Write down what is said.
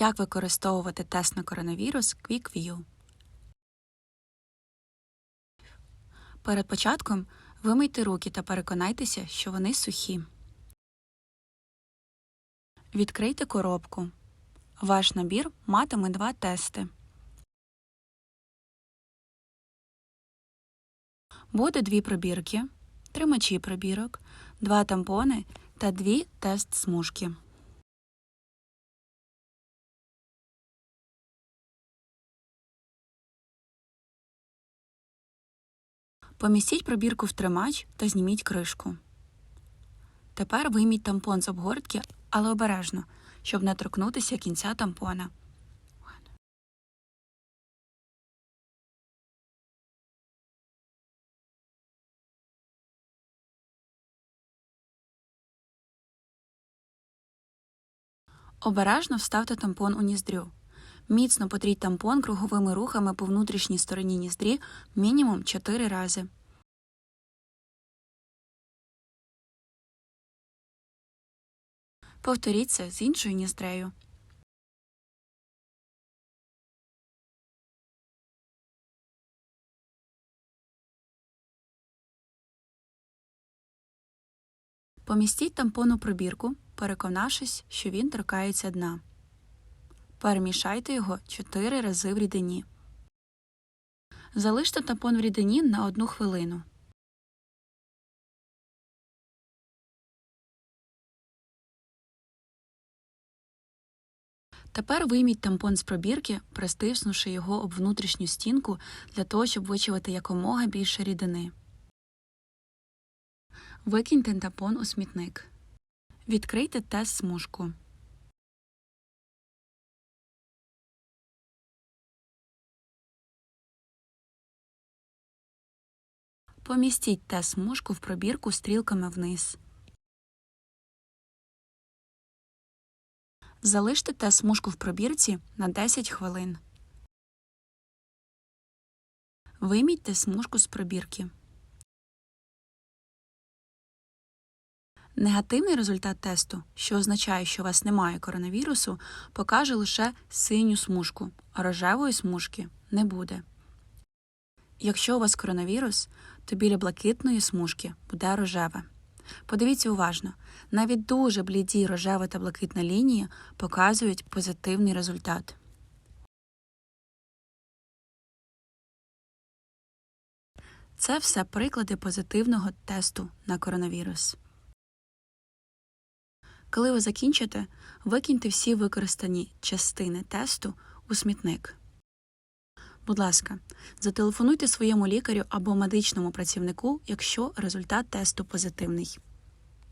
Як використовувати тест на коронавірус QuickView? Перед початком вимийте руки та переконайтеся, що вони сухі. Відкрийте коробку. Ваш набір матиме два тести. Буде дві пробірки, тримачі пробірок, два тампони та дві тест-смужки. Помістіть пробірку в тримач та зніміть кришку. Тепер вийміть тампон з обгортки, але обережно, щоб не торкнутися кінця тампона. Обережно вставте тампон у ніздрю. Міцно потріть тампон круговими рухами по внутрішній стороні ніздрі мінімум 4 рази. Повторіть це з іншою ніздрею. Помістіть тампон у пробірку, переконавшись, що він торкається дна. Перемішайте його 4 рази в рідині. Залиште тампон в рідині на 1 хвилину. Тепер вийміть тампон з пробірки, пристиснувши його об внутрішню стінку для того, щоб вичавити якомога більше рідини. Викиньте тампон у смітник. Відкрийте тест смужку. Помістіть тест смужку в пробірку стрілками вниз. Залиште тест смужку в пробірці на 10 хвилин. Вийміть тест смужку з пробірки. Негативний результат тесту, що означає, що у вас немає коронавірусу, покаже лише синю смужку, а рожевої смужки не буде. Якщо у вас коронавірус, то біля блакитної смужки буде рожеве. Подивіться уважно, навіть дуже бліді рожева та блакитна лінії показують позитивний результат. Це все приклади позитивного тесту на коронавірус. Коли ви закінчите, викиньте всі використані частини тесту у смітник. Будь ласка, зателефонуйте своєму лікарю або медичному працівнику, якщо результат тесту позитивний.